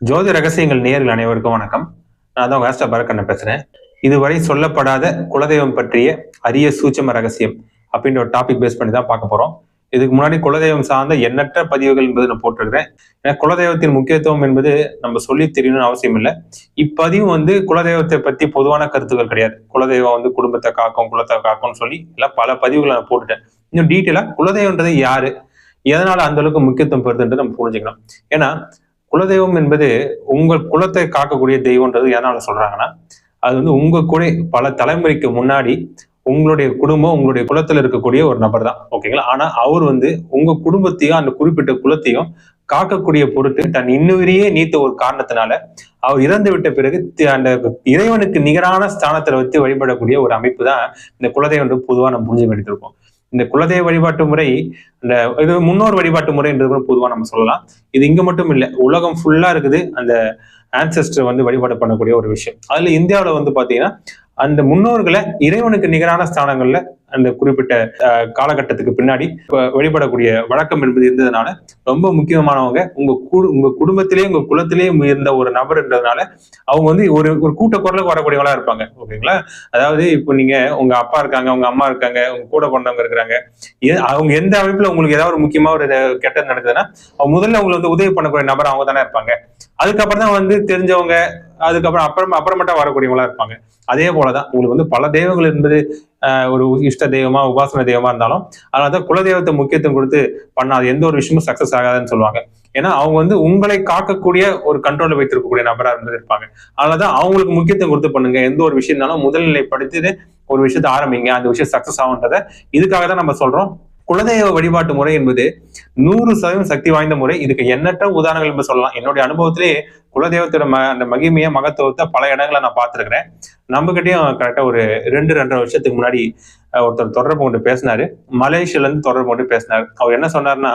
ஜோதி ரகசியங்கள் நேரில் அனைவருக்கும் வணக்கம். நான் தான் வேஸ்டா பரக்கண்ணன் பேசுறேன். இதுவரை சொல்லப்படாத குலதெய்வம் பற்றிய அரிய சூட்சம ரகசியம் அப்படின்ற ஒரு டாபிக் பேஸ் பண்ணி தான் பார்க்க போறோம். இதுக்கு முன்னாடி குலதெய்வம் சார்ந்த எண்ணற்ற பதிவுகள் என்பது நான் போட்டிருக்கிறேன். ஏன்னா குலதெய்வத்தின் முக்கியத்துவம் என்பது நம்ம சொல்லி தெரியணும்னு அவசியம் இல்லை. இப்பதிவும் வந்து குலதெய்வத்தை பத்தி பொதுவான கருத்துக்கள் கிடையாது. குலதெய்வம் வந்து குடும்பத்தை காக்கும் குலத்தை காக்கும்னு சொல்லி எல்லாம் பல பதிவுகளை நான் போட்டுட்டேன். இன்னும் டீட்டெயிலா குலதெய்வன்றது யாரு? எதனால அந்த அளவுக்கு முக்கியத்துவம் பெறுதுன்றது நம்ம புரிஞ்சுக்கலாம் ஏன்னா குலதெய்வம் என்பது உங்கள் குலத்தை காக்கக்கூடிய தெய்வம்ன்றது எதனால சொல்றாங்கன்னா அது வந்து உங்க கூட பல தலைமுறைக்கு முன்னாடி உங்களுடைய குடும்பம் உங்களுடைய குலத்துல இருக்கக்கூடிய ஒரு நபர் தான். ஓகேங்களா? ஆனா அவர் வந்து உங்க குடும்பத்தையும் அந்த குறிப்பிட்ட குலத்தையும் காக்கக்கூடிய பொருட்டு தன் இன்னுயிரையே நீத்த ஒரு காரணத்தினால அவர் இறந்து விட்ட பிறகு அந்த இறைவனுக்கு நிகரான ஸ்தானத்துல வச்சு வழிபடக்கூடிய ஒரு அமைப்பு தான் இந்த குலதெய்வம் பொதுவா நம்ம புரிஞ்சு எடுத்திருக்கோம் இந்த குலதெய்வ வழிபாட்டு முறை இந்த இது முன்னோர் வழிபாட்டு முறைன்றது கூட பொதுவாக நம்ம சொல்லலாம். இது இங்க மட்டும் இல்லை உலகம் ஃபுல்லா இருக்குது. அந்த ஆன்செஸ்டர் வந்து வழிபாடு பண்ணக்கூடிய ஒரு விஷயம். அதுல இந்தியாவில் வந்து பாத்தீங்கன்னா அந்த முன்னோர்களை இறைவனுக்கு நிகரான ஸ்தானங்கள்ல அந்த குறிப்பிட்ட காலகட்டத்துக்கு பின்னாடி வழிபடக்கூடிய வழக்கம் என்பது இருந்ததுனால ரொம்ப முக்கியமானவங்க உங்க கு- உங்க குடும்பத்திலேயே உங்க குலத்திலேயே இருந்த ஒரு நபர்ன்றதுனால அவங்க வந்து ஒரு ஒரு கூட்ட குரலுக்கு வரக்கூடியவங்களா இருப்பாங்க. ஓகேங்களா? அதாவது இப்போ நீங்க உங்க அப்பா இருக்காங்க உங்க அம்மா இருக்காங்க உங்க கூட பிறந்தவங்க இருக்கிறாங்க. அவங்க எந்த அமைப்புல உங்களுக்கு ஏதாவது ஒரு முக்கியமா ஒரு கெட்டது நடக்குதுன்னா அவங்க முதல்ல உங்களுக்கு வந்து உதவி பண்ணக்கூடிய நபர் அவங்க தானே இருப்பாங்க. அதுக்கப்புறம் தான் வந்து தெரிஞ்சவங்க அதுக்கப்புறம் அப்புறம் அப்புறமேட்டா வரக்கூடியவங்களா இருப்பாங்க. அதே போலதான் உங்களுக்கு வந்து பல தெய்வங்கள் என்பது ஒரு இஷ்ட தெய்வமா உபாசன தெய்வமா இருந்தாலும் அதனாலதான் குலதெய்வத்தை முக்கியத்துவம் கொடுத்து பண்ணாது எந்த ஒரு விஷயமும் சக்சஸ் ஆகாதுன்னு சொல்லுவாங்க. ஏன்னா அவங்க வந்து உங்களை காக்கக்கூடிய ஒரு கண்ட்ரோல்ல வைத்திருக்கக்கூடிய நபரா இருந்து இருப்பாங்க. அதனாலதான் அவங்களுக்கு முக்கியத்துவம் கொடுத்து பண்ணுங்க. எந்த ஒரு விஷயம் இருந்தாலும் முதல்நிலைப்படுத்தி ஒரு விஷயத்த ஆரம்பிங்க. அந்த விஷயம் சக்சஸ் ஆகுன்றத இதுக்காக தான் நம்ம சொல்றோம். குலதெய்வ வழிபாட்டு முறை என்பது நூறு சதவீதம் சக்தி வாய்ந்த முறை. இதுக்கு எண்ணற்ற உதாரணங்கள் என்று சொல்லலாம். என்னுடைய அனுபவத்திலே குலதெய்வத்தோட ம அந்த மகிமைய மகத்துவத்தை பல இடங்களை நான் பார்த்திருக்கிறேன். நம்மகிட்டயும் கரெக்டாக கரெக்டா ஒரு ரெண்டு ரெண்டரை வருஷத்துக்கு முன்னாடி ஒருத்தர் தொடர்பு கொண்டு பேசினாரு. மலேசியால இருந்து தொடர்பு கொண்டு பேசினார். அவர் என்ன சொன்னாருன்னா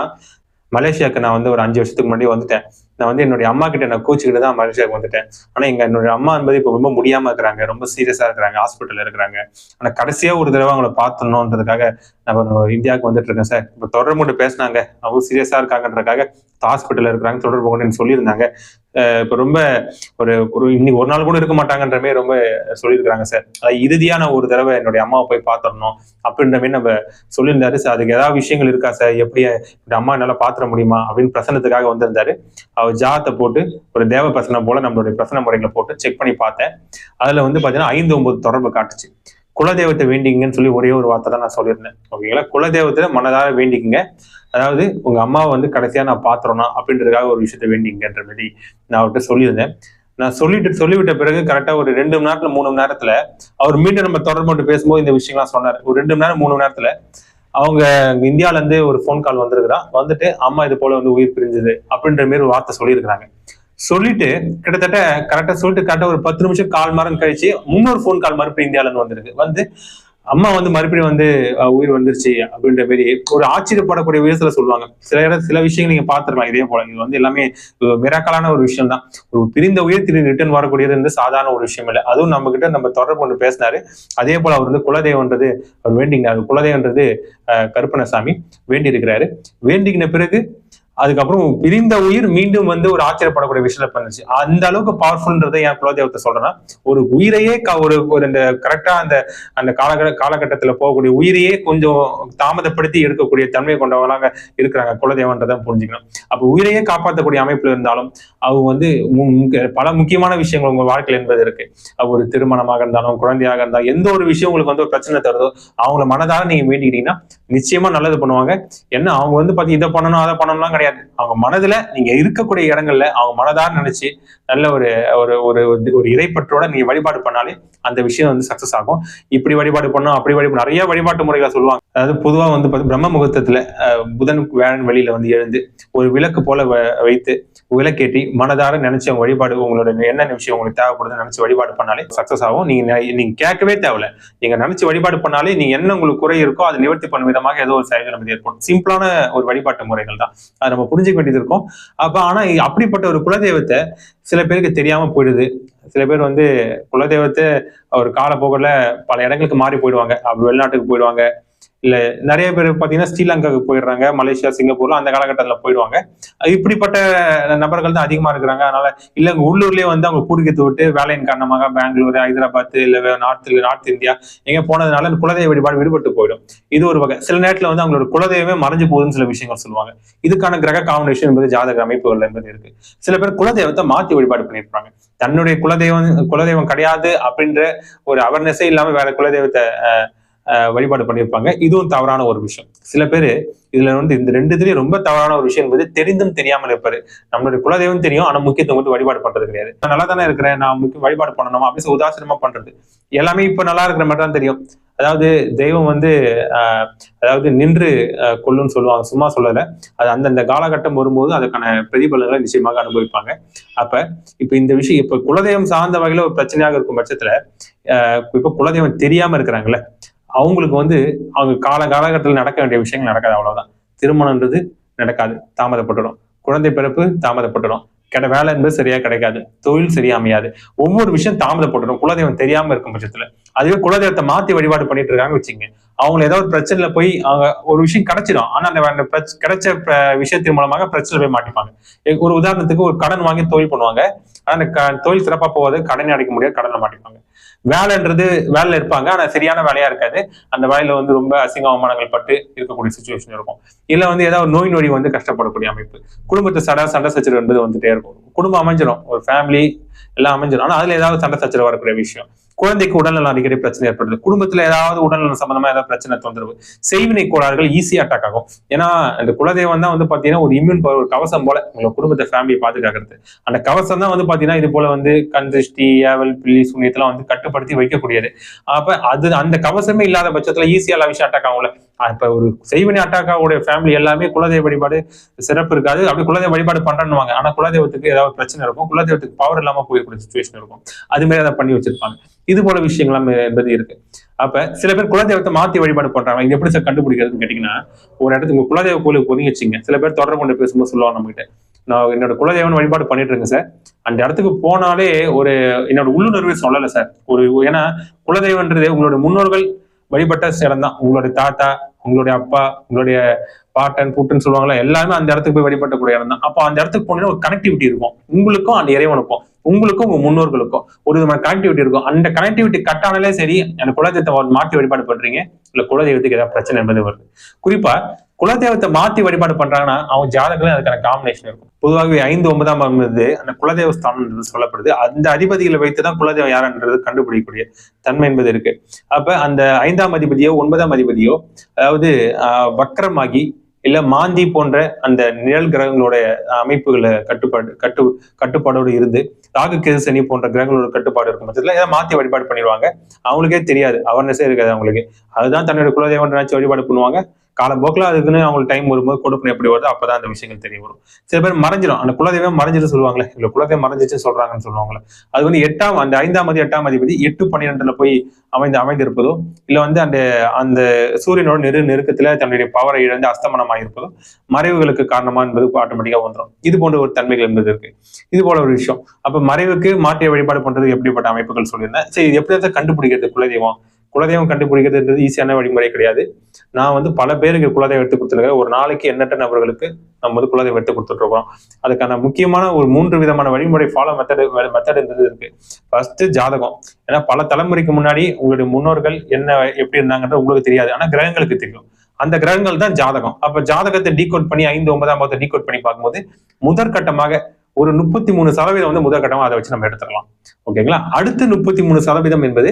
மலேசியாவுக்கு நான் வந்து ஒரு அஞ்சு வருஷத்துக்கு முன்னாடி வந்துட்டேன். நான் வந்து என்னுடைய அம்மா கிட்ட நான் கூச்சிக்கிட்டு தான் மலேசியாவுக்கு வந்துட்டேன். ஆனா எங்க என்னுடைய அம்மா என்பது இப்போ ரொம்ப முடியாம இருக்கிறாங்க. ரொம்ப சீரியஸா இருக்கிறாங்க. ஹாஸ்பிட்டல்ல இருக்கிறாங்க. ஆனா கடைசியா ஒரு தடவை அவங்கள பார்த்துடணுன்றதுக்காக நான் இந்தியாவுக்கு வந்துட்டு இருக்கேன் சார். இப்போ தொடர்பு கொண்டு பேசினாங்க. அவங்க சீரியஸா இருக்காங்கன்றதுக்காக ஹாஸ்பிட்டல்ல இருக்கிறாங்க. தொடர்பு கொண்டு சொல்லியிருந்தாங்க. அஹ் இப்போ ரொம்ப ஒரு ஒரு இன்னைக்கு ஒரு நாள் கூட இருக்க மாட்டாங்கன்ற மாதிரி ரொம்ப சொல்லியிருக்காங்க சார். அதாவது இறுதியான ஒரு தடவை என்னுடைய அம்மாவை போய் பார்த்துடணும் அப்படின்ற மாதிரி நம்ம சொல்லியிருந்தாரு சார். அதுக்கு ஏதாவது விஷயங்கள் இருக்கா சார்? எப்படி இந்த அம்மா என்னால பாத்திர முடியுமா? அப்படின்னு பிரசனத்துக்காக வந்திருந்தாரு. அவர் ஜாத்தை போட்டு ஒரு தேவ பிரசனம் போல நம்மளுடைய பிரசன முறைகளை போட்டு செக் பண்ணி பார்த்தேன். அதுல வந்து பாத்தீங்கன்னா ஐந்து ஒன்பது தொடர்பு காட்டுச்சு. குலதெய்வத்தை வேண்டிங்கன்னு சொல்லி ஒரே ஒரு வார்த்தை தான் நான் சொல்லியிருந்தேன். ஓகேங்களா குலதெய்வத்தை மனதார வேண்டிக்குங்க. அதாவது உங்க அம்மாவை வந்து கடைசியா நான் பாத்துறோம்னா அப்படின்றதுக்காக ஒரு விஷயத்த வேண்டிங்கன்ற மாதிரி நான் அவர்கிட்ட சொல்லியிருந்தேன். நான் சொல்லிட்டு சொல்லிவிட்ட பிறகு கரெக்டா ஒரு ரெண்டு மணி நேரத்துல மூணு மணி நேரத்துல அவர் மீண்டும் நம்ம தொடர்பு பேசும்போது இந்த விஷயம்லாம் சொன்னார். ஒரு ரெண்டு மணி நேரம் மூணு மணி நேரத்துல அவங்க இந்தியால இருந்து ஒரு ஃபோன் கால் வந்திருக்கிறா வந்துட்டு அம்மா இது போல வந்து உயிர் பிரிஞ்சது அப்படின்ற மாதிரி ஒரு வார்த்தை சொல்லியிருக்கிறாங்க. சொல்லிட்டு கிட்டத்தட்ட கரெக்டா சொல்லிட்டு கரெக்டா ஒரு பத்து நிமிஷம் கால் மரம் கழிச்சு முன்னொரு ஃபோன் கால் மறுபடியும் இந்தியால இருந்து வந்திருக்கு. வந்து அம்மா வந்து மறுபடியும் வந்து உயிர் வந்துருச்சு அப்படின்ற மாதிரி ஒரு ஆச்சரியப்படக்கூடிய விதத்துல சொல்லுவாங்க. சில இடம் சில விஷயங்கள் நீங்க பாத்துருக்கலாம் இதே போல. இது வந்து எல்லாமே மிராக்கலான ஒரு விஷயம் தான் ஒரு பிரிந்த உயிர் திடீர் ரிட்டர்ன் வரக்கூடியது வந்து சாதாரண ஒரு விஷயம் இல்லை. அதுவும் நம்ம கிட்ட நம்ம தொடர்பு கொண்டு பேசினாரு. அதே போல அவர் வந்து குலதெய்வன்றது அவர் வேண்டிங்கிறாரு குலதெய்வன்றது கருப்பணசாமி வேண்டி இருக்கிறாரு வேண்டிக்கின பிறகு அதுக்கப்புறம் பிரிந்த உயிர் மீண்டும் வந்து ஒரு ஆச்சரியப்படக்கூடிய விஷயம் பண்ணுச்சு அந்த அளவுக்கு பவர்ஃபுல்ன்றதை என் குலதெய்வத்தை சொல்றேன்னா ஒரு உயிரையே ஒரு ஒரு இந்த கரெக்டா அந்த அந்த காலகட்ட காலகட்டத்துல போகக்கூடிய உயிரையே கொஞ்சம் தாமதப்படுத்தி எடுக்கக்கூடிய தன்மை கொண்டவங்களாக இருக்கிறாங்க. குலதெய்வன்றதை புரிஞ்சுக்கணும். அப்ப உயிரையே காப்பாற்றக்கூடிய அமைப்புல இருந்தாலும் அவங்க வந்து முக்கிய- பல முக்கியமான விஷயங்கள் உங்க வாழ்க்கையில் என்பது இருக்கு. அது ஒரு திருமணமாக இருந்தாலும் குழந்தையாக இருந்தாலும் எந்த ஒரு விஷயம் உங்களுக்கு வந்து ஒரு பிரச்சனை தருதோ அவங்கள மனதார நீங்க வேண்டிக்கிட்டீங்கன்னா நிச்சயமா நல்லது பண்ணுவாங்க. என்ன அவங்க வந்து பாத்தி இதை பண்ணணும் அதை பண்ணணும்லாம் கிடையாது. அவங்க மனதுல நீங்க இருக்கக்கூடிய இடங்கள்ல அவங்க மனதார நினைச்சு நல்ல ஒரு ஒரு ஒரு ஒரு இறைப்பற்றோட நீங்க வழிபாடு பண்ணாலே அந்த விஷயம் வந்து சக்சஸ் ஆகும். இப்படி வழிபாடு பண்ணும் அப்படி வழிபாடு நிறைய வழிபாட்டு முறைகளை சொல்லுவாங்க. அதாவது பொதுவாக வந்து பார்த்து பிரம்ம முகூர்த்தத்தில் புதன் வேளன் வழியில் வந்து எழுந்து ஒரு விளக்கு போல வ- வைத்து விளக்கேற்றி மனதார நினைச்ச வழிபாடு உங்களோட என்னென்ன விஷயம் உங்களுக்கு தேவைப்படுதுன்னு நினைச்சு வழிபாடு பண்ணாலே சக்ஸஸ் ஆகும். நீங்க நீங்க கேட்கவே தேவையில்ல. நீங்க நினைச்சு வழிபாடு பண்ணாலே நீங்க என்ன உங்களுக்கு குறை இருக்கோ அதை நிவர்த்தி பண்ணும் விதமாக ஏதோ ஒரு செயல்கள் நமக்கு ஏற்படும் சிம்பிளான ஒரு வழிபாட்டு முறைகள் தான். அதை நம்ம புரிஞ்சுக்க வேண்டியது இருக்கும். அப்ப ஆனா அப்படிப்பட்ட ஒரு குலதெய்வத்தை சில பேருக்கு தெரியாம போயிடுது. சில பேர் வந்து குலதெய்வத்தை ஒரு காலப்போக்கில் பல இடங்களுக்கு மாறி போயிடுவாங்க. வெளிநாட்டுக்கு போயிடுவாங்க. இல்லை நிறைய பேர் பார்த்தீங்கன்னா ஸ்ரீலங்காவுக்கு போயிடுறாங்க மலேசியா சிங்கப்பூர்ல அந்த காலகட்டத்தில் போயிடுவாங்க. இப்படிப்பட்ட நபர்கள் தான் அதிகமா இருக்கிறாங்க. அதனால இல்லை இங்க உள்ளூர்லயே வந்து அவங்க பூர்வீகத்தை விட்டு வேலையின் காரணமாக பெங்களூர் ஹைதராபாத் இல்லை நார்த் நார்த் இந்தியா எங்கே போனதுனால குலதெய்வ வழிபாடு விடுபட்டு போயிடும். இது ஒரு வகை. சில நேரத்தில் வந்து அவங்களோட குலதெய்வமே மறைஞ்சு போகுதுன்னு சில விஷயங்கள் சொல்லுவாங்க. இதுக்கான கிரக காம்பினேஷன் என்பது ஜாதக அமைப்புகள் என்பது இருக்கு. சில பேர் குலதெய்வத்தை மாற்றி வழிபாடு பண்ணியிருப்பாங்க. தன்னுடைய குலதெய்வம் குலதெய்வம் கிடையாது அப்படின்ற ஒரு அவேர்னஸே இல்லாமல் வேற குலதெய்வத்தை வழிபாடு பண்ணியிருப்பாங்க. இதுவும் தவறான ஒரு விஷயம். சில பேர் இதுல வந்து இந்த ரெண்டுத்துலயும் ரொம்ப தவறான ஒரு விஷயம் என்பது தெரிந்தும் தெரியாமல் இருப்பாரு. நம்மளுடைய குலதெய்வம் தெரியும் ஆனா முக்கியத்துவம் கொடுத்து வழிபாடு பண்றது கிடையாது. நான் நல்லா தானே இருக்கிறேன் நான் முக்கிய வழிபாடு பண்ணணுமா அப்படின்னு உதாசனமா பண்றது. எல்லாமே இப்ப நல்லா இருக்கிற மாதிரி தான் தெரியும். அதாவது தெய்வம் வந்து ஆஹ், அதாவது நின்று கொள்ளுன்னு சொல்லுவாங்க. சும்மா சொல்லல. அது அந்தந்த காலகட்டம் வரும்போது அதுக்கான பிரதிபலன்களை நிச்சயமாக அனுபவிப்பாங்க. அப்ப இப்ப இந்த விஷயம் இப்ப குலதெய்வம் சார்ந்த வகையில ஒரு பிரச்சனையாக இருக்கும் பட்சத்துல ஆஹ், இப்ப குலதெய்வம் தெரியாம இருக்கிறாங்கல்ல அவங்களுக்கு வந்து அவங்க கால காலகட்டத்தில் நடக்க வேண்டிய விஷயங்கள் நடக்காது அவ்வளவுதான். திருமணம்ன்றது நடக்காது தாமதப்பட்டுடும். குழந்தை பிறப்பு தாமதப்பட்டுடும். கிடை வேலை என்பது சரியா கிடைக்காது. தொழில் சரியா அமையாது. ஒவ்வொரு விஷயம் தாமதப்பட்டுடும். குலதெய்வம் தெரியாம இருக்கும் பட்சத்துல. அதுவே குலதெய்வத்தை மாத்தி வழிபாடு பண்ணிட்டு இருக்காங்க வச்சுங்க அவங்களை ஏதோ ஒரு பிரச்சனையில போய் அவங்க ஒரு விஷயம் கிடைச்சிடும். ஆனா அந்த கிடைச்ச விஷயத்தின் மூலமாக பிரச்சனை போய் மாட்டிப்பாங்க. ஒரு உதாரணத்துக்கு ஒரு கடன் வாங்கி தொழில் பண்ணுவாங்க. ஆனா அந்த க- தொழில் சிறப்பா போவது கடனை அடைக்க முடியாது கடனை மாட்டிப்பாங்க. வேலைன்றது வேலையில இருப்பாங்க. ஆனா சரியான வேலையா இருக்காது. அந்த வேலையில வந்து ரொம்ப அசிங்க அவமானங்கள் பட்டு இருக்கக்கூடிய சுச்சுவேஷன் இருக்கும். இல்ல வந்து ஏதாவது ஒரு நோய் நொடி வந்து கஷ்டப்படக்கூடிய அமைப்பு. குடும்பத்தை சட சண்டை சச்சரவு என்பது வந்துட்டே இருக்கும். குடும்பம் அமைஞ்சிடும் ஒரு ஃபேமிலி எல்லாம் அமைஞ்சிடும் ஆனா அதுல ஏதாவது சண்டை சச்சரவு வரக்கூடிய விஷயம். குழந்தைக்கு உடல்நலம் அடிக்கடி பிரச்சனை ஏற்படுது. குடும்பத்துல ஏதாவது உடல்நலம் சம்பந்தமா ஏதாவது பிரச்சனை தொந்தரவு செய்வினை கோளாறுகள் ஈஸியா அட்டாக் ஆகும். ஏன்னா அந்த குலதெய்வம் தான் வந்து பாத்தீங்கன்னா ஒரு இம்யூன் பவர் ஒரு கவசம் போல உங்களை குடும்பத்தை ஃபேமிலியை பாதுகாக்கிறது. அந்த கவசம் தான் வந்து பாத்தீங்கன்னா இது போல வந்து கந்திருஷ்டி ஏவல் பில்லி சூனியத்தெல்லாம் வந்து கட்டுப்படுத்தி வைக்கக்கூடியது. அப்ப அது அந்த கவசமே இல்லாத பட்சத்துல ஈஸியா எல்லா விஷயம் அட்டாக் ஆகும்ல. இப்ப ஒரு செய்வினை அட்டாக் ஆகக்கூடிய ஃபேமிலி எல்லாமே குலதெய்வ வழிபாடு சிறப்பு இருக்காது. அப்படி குலதெய்வ வழிபாடு பண்றேன்னு ஆனா குலதெய்வத்துக்கு ஏதாவது பிரச்சனை இருக்கும். குலதெய்வத்துக்கு பவர் இல்லாம போயக்கூடிய சுச்சுவேஷன் இருக்கும். அது மாதிரி அதை பண்ணி வச்சிருப்பாங்க. இது போல விஷயங்கள் என்பது இருக்கு. அப்ப சில பேர் குலதெய்வத்தை மாத்தி வழிபாடு பண்றாங்க. இது எப்படி சார் கண்டுபிடிக்கிறதுன்னு கேட்டீங்கன்னா ஒரு இடத்துக்கு உங்க குலதெய்வ கோயிலுக்கு போனீங்க வச்சுங்க சில பேர் தொடர்பு கொண்டு பேசும்போது சொல்லுவாங்க நம்ம கிட்ட நான் என்னோட குலதெய்வம் வழிபாடு பண்ணிட்டு இருக்கேன் சார். அந்த இடத்துக்கு போனாலே ஒரு என்னோட உள்ளுணர்வே சொல்லலை சார். ஒரு ஏன்னா குலதெய்வன்றது உங்களோட முன்னோர்கள் வழிபட்ட இடம் தான். உங்களுடைய தாத்தா உங்களுடைய அப்பா உங்களுடைய பாட்டன் பூட்டுன்னு சொல்லுவாங்களா எல்லாமே அந்த இடத்துக்கு போய் வழிபட்டக்கூடிய இடம் தான். அப்போ அந்த இடத்துக்கு போனீங்கன்னா ஒரு கனெக்டிவிட்டி இருக்கும். உங்களுக்கும் அந்த இறைவனுக்கும் உங்களுக்கும் உங்க முன்னோர்களுக்கும் ஒரு விதமான கனெக்டிவிட்டி இருக்கும். அந்த கனெக்டிவிட்டி கட் ஆனாலே சரி அந்த குலதெய்வத்தை மாற்றி வழிபாடு பண்றீங்க இல்ல குலதெய்வத்துக்கு ஏதாவது பிரச்சனை என்பது வருது. குறிப்பா குலதெய்வத்தை மாத்தி வழிபாடு பண்றாங்கன்னா அவங்க ஜாதகங்களும் அதுக்கான காம்பினேஷன் இருக்கும். பொதுவாகவே ஐந்து ஒன்பதாம் இருந்து அந்த குலதெய்வ ஸ்தானம் சொல்லப்படுது. அந்த அதிபதிகளை வைத்துதான் குலதெய்வம் யாருன்றது கண்டுபிடிக்கக்கூடிய தன்மை என்பது இருக்கு. அப்ப அந்த ஐந்தாம் அதிபதியோ ஒன்பதாம் அதிபதியோ அதாவது வக்கரமாகி வக்ரமாகி இல்ல மாந்தி போன்ற அந்த நிழல் கிரகங்களுடைய அமைப்புகளை கட்டுப்பாடு கட்டு கட்டுப்பாடோடு இருந்து ராகு கேது சனி போன்ற கிரகங்களோட கட்டுப்பாடு இருக்கும் பட்சத்தில் ஏதாவது மாத்தி வழிபாடு பண்ணிடுவாங்க. அவங்களுக்கே தெரியாது. அவேர்னஸே இருக்காது அவங்களுக்கு. அதுதான் தன்னுடைய குலதெய்வம் நினைச்சு வழிபாடு பண்ணுவாங்க. காலப்போக்கில் அதுக்குன்னு அவங்களுக்கு டைம் வரும்போது கொடுப்பணும் எப்படி வருது அப்பதான் அந்த விஷயங்கள் தெரிய வரும். சில பேர் மறைஞ்சிடும் அந்த குலதெய்வம் மறைஞ்சிட்டு சொல்லுவாங்களே. இல்ல குலதெய்வம் மறைஞ்சிச்சு சொல்றாங்கன்னு சொல்லுவாங்களே. அது வந்து எட்டாம் அந்த ஐந்தாம் அதி எட்டாம் அதிபதி எட்டு பன்னிரெண்டுல போய் அமைந்து அமைந்திருப்பதோ இல்ல வந்து அந்த அந்த சூரியனோட நெரு நெருக்கத்துல தன்னுடைய பவரை இழந்து அஸ்தமனமாயிருப்பதோ மறைவுகளுக்கு காரணமா என்பது ஆட்டோமேட்டிக்கா வந்துடும் இது போன்ற ஒரு தன்மைகள் என்பது இருக்கு. இது போல ஒரு விஷயம். அப்ப மறைவுக்கு மாற்றிய வழிபாடு பண்றது எப்படிப்பட்ட அமைப்புகள் சொல்லியிருந்தேன். சரி இது எப்படி தான் கண்டுபிடிக்கிறது குலதெய்வம்? குலதெய்வம் கண்டுபிடிக்கிறதுன்றது ஈஸியான வழிமுறை கிடையாது. நான் வந்து பல பேருக்கு குலதெய்வம் எடுத்து கொடுத்துருக்கேன். ஒரு நாளைக்கு எண்ணற்ற நபர்களுக்கு நம்ம வந்து குலதெய்வம் எடுத்து கொடுத்துட்ருக்கோம். அதுக்கான முக்கியமான ஒரு மூன்று விதமான வழிமுறை ஃபாலோ மெத்தடு மெத்தட் இருந்தது இருக்கு. ஃபர்ஸ்ட் ஜாதகம். ஏன்னா பல தலைமுறைக்கு முன்னாடி உங்களுடைய முன்னோர்கள் என்ன எப்படி இருந்தாங்கன்றது உங்களுக்கு தெரியாது. ஆனால் கிரகங்களுக்கு தெரியும். அந்த கிரகங்கள் தான் ஜாதகம். அப்ப ஜாதகத்தை டீகோட் பண்ணி ஐந்து ஒன்பதாம் பாவத்தை டீகோட் பண்ணி பார்க்கும்போது முதற்கட்டமாக ஒரு முப்பத்தி மூணு சதவீதம் வந்து முதற்கட்டமாக அதை வச்சு நம்ம எடுத்துக்கலாம். ஓகேங்களா? அடுத்து முப்பத்தி மூணு சதவீதம் என்பது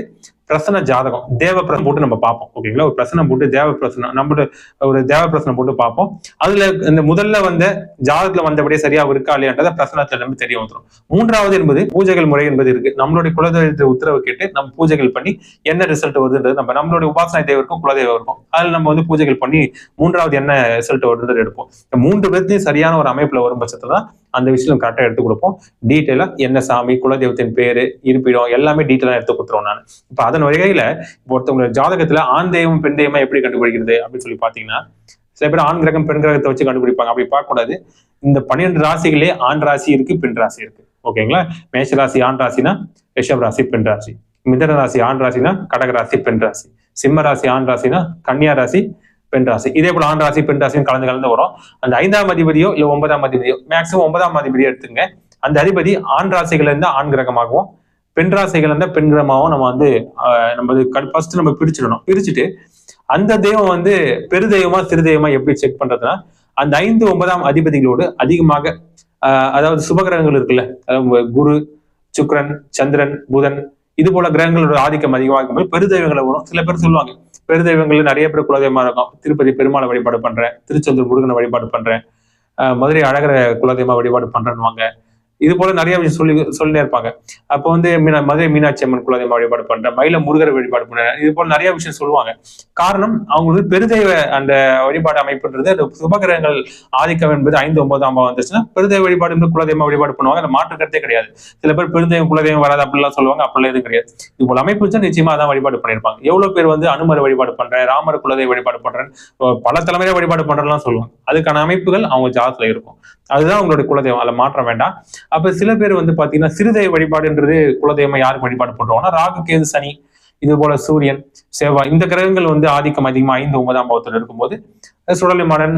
பிரசன ஜாதகம் தேவ பிரசனம் போட்டு நம்ம பார்ப்போம். ஓகேங்களா ஒரு பிரசனம் போட்டு தேவ பிரசனம் நம்ம ஒரு தேவ பிரசனம் போட்டு பார்ப்போம். அதுல இந்த முதல்ல வந்த ஜாதகத்துல வந்தபடியே சரியா இருக்கா இல்லையான்றத பிரசனத்துல நம்ம தெரிய வந்துடும் மூன்றாவது என்பது பூஜைகள் முறை என்பது இருக்கு. நம்மளுடைய குலதெய்வத்தை உத்தரவு கேட்டு நம்ம பூஜைகள் பண்ணி என்ன ரிசல்ட் வருதுன்றது நம்ம நம்மளுடைய உபாசனை தேவருக்கும் குலதெய்வம் இருக்கும். அதுல நம்ம வந்து பூஜைகள் பண்ணி மூன்றாவது என்ன ரிசல்ட் வருதுன்றது எடுப்போம். இந்த மூன்று பேர்த்தையும் சரியான ஒரு அமைப்புல வரும் பட்சத்துல தான் அந்த விஷயம் கரெக்டாக எடுத்து கொடுப்போம். டீட்டெயிலாக என்ன சாமி குலதெய்வத்தின் பேர் இருப்பிடம் எல்லாமே டீட்டெயிலாக எடுத்து கொடுத்துருவோம் நான். இப்போ அதன் வகையில் இப்போ ஒருத்தவங்க ஜாதகத்தில் ஆண் தெய்வம் பெண் தெய்வமாக எப்படி கண்டுபிடிக்கிறது அப்படின்னு சொல்லி பார்த்தீங்கன்னா சில பேர் ஆண் கிரகம் பெண் கிரகத்தை வச்சு கண்டுபிடிப்பாங்க. அப்படி பார்க்கக்கூடாது. இந்த பன்னிரெண்டு ராசிகளே ஆண் ராசி இருக்கு பெண் ராசி இருக்கு. ஓகேங்களா? மேஷ ராசி ஆண் ராசினா ரிஷப் ராசி பெண் ராசி. மிதன ராசி ஆண் ராசினா கடக ராசி பெண் ராசி. சிம்ம ராசி ஆண் ராசினா கன்னியா ராசி பெண் ராசி. இதே போல ஆண் ராசி பெண் ராசியும் கலந்து கலந்து வரும். அந்த ஐந்தாம் அதிபதியோ இல்ல ஒன்பதாம் அதிபதியோ மேக்சிமம் ஒன்பதாம் அதிபதியோ எடுத்துங்க அந்த அதிபதி ஆண் ராசிகள் இருந்தா ஆண் கிரகமாகவும் பெண் ராசிகள் இருந்தா பெண் கிரகமாகவும் நம்ம வந்து ஆஹ், நம்ம ஃபர்ஸ்ட் நம்ம பிரிச்சிடணும். பிரிச்சுட்டு அந்த தெய்வம் வந்து பெருதெய்வமா சிறு தெய்வமா எப்படி செக் பண்றதுன்னா அந்த ஐந்து ஒன்பதாம் அதிபதிகளோடு அதிகமாக ஆஹ், அதாவது சுபகிரகங்கள் இருக்குல்ல அதாவது குரு சுக்ரன் சந்திரன் புதன் இது போல கிரகங்களோட ஆதிக்கம் அதிகமாகும் போது பெருதெய்வங்களை வரும். சில பேர் சொல்லுவாங்க பெருதெய்வங்கள் நிறைய பேர் குலதெய்வமா இருக்கும் திருப்பதி பெருமாளை வழிபாடு பண்றேன் திருச்செந்தூர் முருகனை வழிபாடு பண்றேன். மதுரை அழகரை குலதெய்வமா வழிபாடு பண்றேன்னுவாங்க. இது போல நிறைய விஷயம் சொல்லி சொல்லிட்டே இருப்பாங்க. அப்போ வந்து மீனா மதுரை மீனாட்சி அம்மன் குலதெய்வம் வழிபாடு பண்ற மயில முருகர் வழிபாடு பண்ற இது போல நிறைய விஷயம் சொல்லுவாங்க. காரணம் அவங்களுக்கு பெருதெய்வ அந்த வழிபாடு அமைப்புன்றது அந்த சுபகிரகங்கள் ஆதிக்கம் என்பது ஐந்து ஒன்பதாம் பாவம் வந்துச்சுன்னா பெருதெய்வ வழிபாடு என்பது குலதெய்வம் வழிபாடு பண்ணுவாங்க. அந்த மாற்று கருத்தே கிடையாது. சில பேர் பெருந்தெய்வம் குலதெய்வம் வராது அப்படிலாம் சொல்லுவாங்க. அப்படிலாம் எதுவும் கிடையாது. இது போல அமைப்பு வச்சா நிச்சயமா அதான் வழிபாடு பண்ணியிருப்பாங்க. எவ்வளவு பேர் வந்து அனுமரை வழிபாடு பண்றேன் ராமர் குலதெய்வ வழிபாடு பண்றேன் பல தலைமுறை வழிபாடு பண்றேன்லாம் சொல்லுவாங்க. அதுக்கான அமைப்புகள் அவங்க ஜாதத்துல இருக்கும். அதுதான் உங்களுடைய குலதெய்வம். அதில் மாற்றம் வேண்டாம். அப்ப சில பேர் வந்து பாத்தீங்கன்னா சிறுதெய்வ வழிபாடுன்றது குலதெய்வம் யாருக்கு வழிபாடு பண்றோம்னா ராகு கேது சனி இது போல சூரியன் செவ்வாய் இந்த கிரகங்கள் வந்து ஆதிக்கம் அதிகமாக ஐந்து ஒன்பதாம் பாவத்தில் இருக்கும்போது சுடலிமாடன்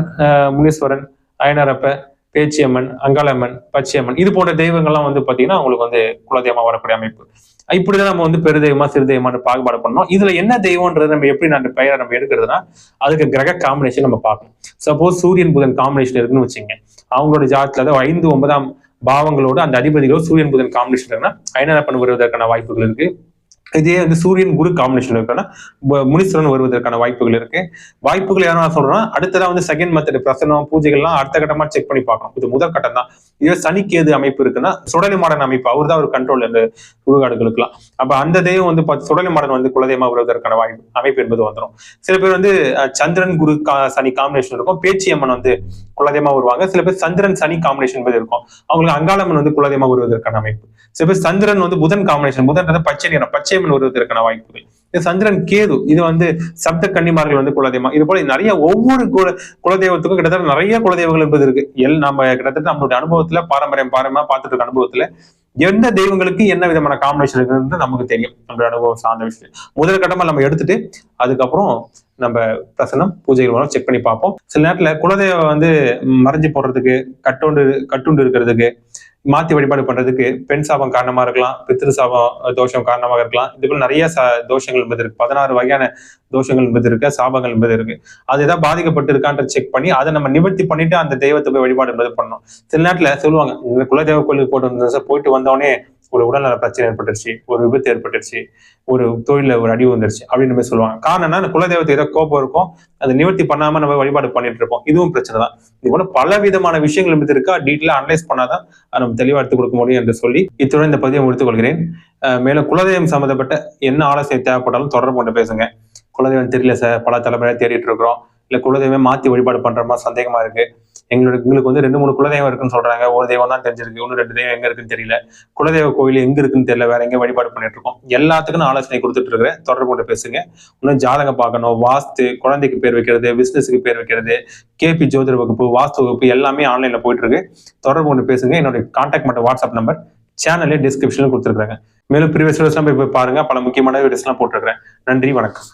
முனீஸ்வரன் அயனரப்ப பேச்சியம்மன் அங்காளம்மன் பச்சையம்மன் இது போன்ற தெய்வங்கள்லாம் வந்து பாத்தீங்கன்னா அவங்களுக்கு வந்து குலதெய்வமா வரக்கூடிய அமைப்பு. இப்படிதான் நம்ம வந்து பெருதெய்வமா சிறுதெய்வமான பாகுபாடு பண்ணோம் இதுல என்ன தெய்வம்ன்றது நம்ம எப்படி அந்த பெயரை நம்ம எடுக்கிறதுனா அதுக்கு கிரக காம்பினேஷன் நம்ம பார்க்கணும். சப்போஸ் சூரியன் புதன் காம்பினேஷன் இருக்குன்னு வச்சுங்க அவங்களோட ஜாதத்துல அதாவது ஐந்து ஒன்பதாம் பாவங்களோட அந்த அதிபதிகளோ சூரியன் புதன் காம்பினேஷன் இருக்குன்னா ஐநப்பன் வருவதற்கான வாய்ப்புகள் இருக்கு. இதே வந்து சூரியன் குரு காம்பினேஷன் இருக்குன்னா ப- முனீஸ்வரன் வருவதற்கான வாய்ப்புகள் இருக்கு. வாய்ப்புகள் யாரும் நான் சொல்றேன்னா அடுத்ததா வந்து செகண்ட் மெத்தட் பிரசனம் பூஜைகள்லாம் அடுத்த கட்டமா செக் பண்ணி பார்க்கணும். இது முதல் கட்டம் தான். இதே சனிக்கேது அமைப்பு இருக்குன்னா சுடலி மாடன் அமைப்பு. அவர் தான் ஒரு கண்ட்ரோல் இந்த சுடுகாடுகளுக்குலாம் அப்ப அந்த தெய்வம் வந்து பார்த்து சுடலி மாடன் வந்து குலதெய்வமா வருவதற்கான வாய்ப்பு அமைப்பு என்பது வந்துடும் சில பேர் வந்து சந்திரன் குரு கா- சனி காம்பினேஷன் இருக்கும். பேச்சியம்மன் வந்து குலதெய்வமா வருவாங்க சில பேர் சந்திரன் சனி காம்பினேஷன் என்பது இருக்கும். அவங்களுக்கு அங்காளம்மன் வந்து குலதெய்வமா வருவதற்கான அமைப்பு. சில பேர் சந்திரன் வந்து புதன் காம்பினேஷன் புதன் வந்து பச்சை நிறம் பச்சையம்மன் வருவதற்கான வாய்ப்புகள். சந்திரன் கேது. இது வந்து சப்த கன்னிமார்கள் வந்து குலதெய்வம். இது போல நிறைய ஒவ்வொரு குல குலதெய்வத்துக்கும் கிட்டத்தட்ட நிறைய குலதெய்வங்கள் என்பது இருக்கு. எல் நம்ம கிட்டத்தட்ட நம்மளுடைய அனுபவத்துல பாரம்பரியம் பாரம்பரியமா பார்த்துட்டு இருக்க அனுபவத்துல எந்த தெய்வங்களுக்கு என்ன விதமான காம்பினேஷன் இருக்குன்னு நமக்கு தெரியும். நம்மளோட அனுபவம் சார்ந்த விஷயம். முதல் கட்டமா நம்ம எடுத்துட்டு அதுக்கப்புறம் நம்ம பிரசனம் பூஜைகள் மூலம் செக் பண்ணி பார்ப்போம். சில நேரத்துல குலதெய்வம் வந்து மறைஞ்சு போடுறதுக்கு கட்டுண்டு கட்டுண்டு இருக்கிறதுக்கு மாத்தி வழிபாடு பண்றதுக்கு பெண் சாபம் காரணமா இருக்கலாம் பித்திரு சாபம் தோஷம் காரணமாக இருக்கலாம். இதுக்குள்ள நிறைய தோஷங்கள் என்பது இருக்கு. பதினாறு வகையான தோஷங்கள் என்பது இருக்கு சாபங்கள் என்பது இருக்கு. அது ஏதாவது பாதிக்கப்பட்டு இருக்கான்ற செக் பண்ணி அதை நம்ம நிவர்த்தி பண்ணிட்டு அந்த தெய்வத்தை போய் வழிபாடு என்பது பண்ணணும். சில நேரத்துல சொல்லுவாங்க இந்த குலதெய்வ கோயிலுக்கு போட்டு வந்த போயிட்டு வந்தோடனே ஒரு உடல்நல பிரச்சனை ஏற்பட்டுருச்சு ஒரு விபத்து ஏற்பட்டுருச்சு ஒரு தொழில ஒரு அடி வந்துருச்சு அப்படின்னு மாதிரி சொல்லுவாங்க. காரணம் என்ன அந்த குலதெய்வத்தை ஏதோ கோபம் இருக்கும் அதை நிவர்த்தி பண்ணாம நம்ம வழிபாடு பண்ணிட்டு இருப்போம். இதுவும் பிரச்சனை தான். இது போல பல விதமான விஷயங்கள் என்பது இருக்கா? டீட்டெயிலா அனலைஸ் பண்ணாதான் நம்ம தெளிவா எடுத்து கொடுக்க முடியும் என்று சொல்லி இத்துடன் இந்த பதிவை முடித்துக் கொள்கிறேன் மேலும் குலதெய்வம் சம்பந்தப்பட்ட என்ன ஆலோசனை தேவைப்பட்டாலும் தொடர்பு கொண்டு பேசுங்க. குலதெய்வம் தெரியல சார் பல தலைமுறையா தேடிட்டு இருக்கிறோம். இல்ல குலதெய்வம் மாத்தி வழிபாடு பண்ணுற மாதிரி சந்தேகமா இருக்கு. எங்களோட எங்களுக்கு வந்து ரெண்டு மூணு குலதெய்வம் இருக்குன்னு சொல்றாங்க. ஒரு தெய்வம் தான் தெரிஞ்சிருக்கு இன்னும் ரெண்டு தெய்வம் எங்க இருக்குன்னு தெரியல. குலதெய்வ கோயில் எங்க இருக்குன்னு தெரியல வேற எங்க வழிபாடு பண்ணிட்டு இருக்கோம். எல்லாத்துக்கும் நான் ஆலோசனை கொடுத்துட்டு இருக்கிறேன். தொடர்பு கொண்டு பேசுங்க. இன்னும் ஜாதகம் பார்க்கணும். வாஸ்து குழந்தைக்கு பேர் வைக்கிறது பிசினஸுக்கு பேர் வைக்கிறது கேபி ஜோதிட வகுப்பு வாஸ்து வகுப்பு எல்லாமே ஆன்லைன்ல போயிட்டு இருக்கு. தொடர்பு கொண்டு பேசுங்க. என்னோட கான்டாக்ட் மட்டும் வாட்ஸ்அப் நம்பர் சேனலே டிஸ்கிரிப்ஷன்ல கொடுத்துருக்காங்க மேலும் ப்ரீவியஸ் போய் பாருங்க. பல முக்கியமான வீடியோஸ்லாம் போட்டிருக்கிறேன். நன்றி வணக்கம்.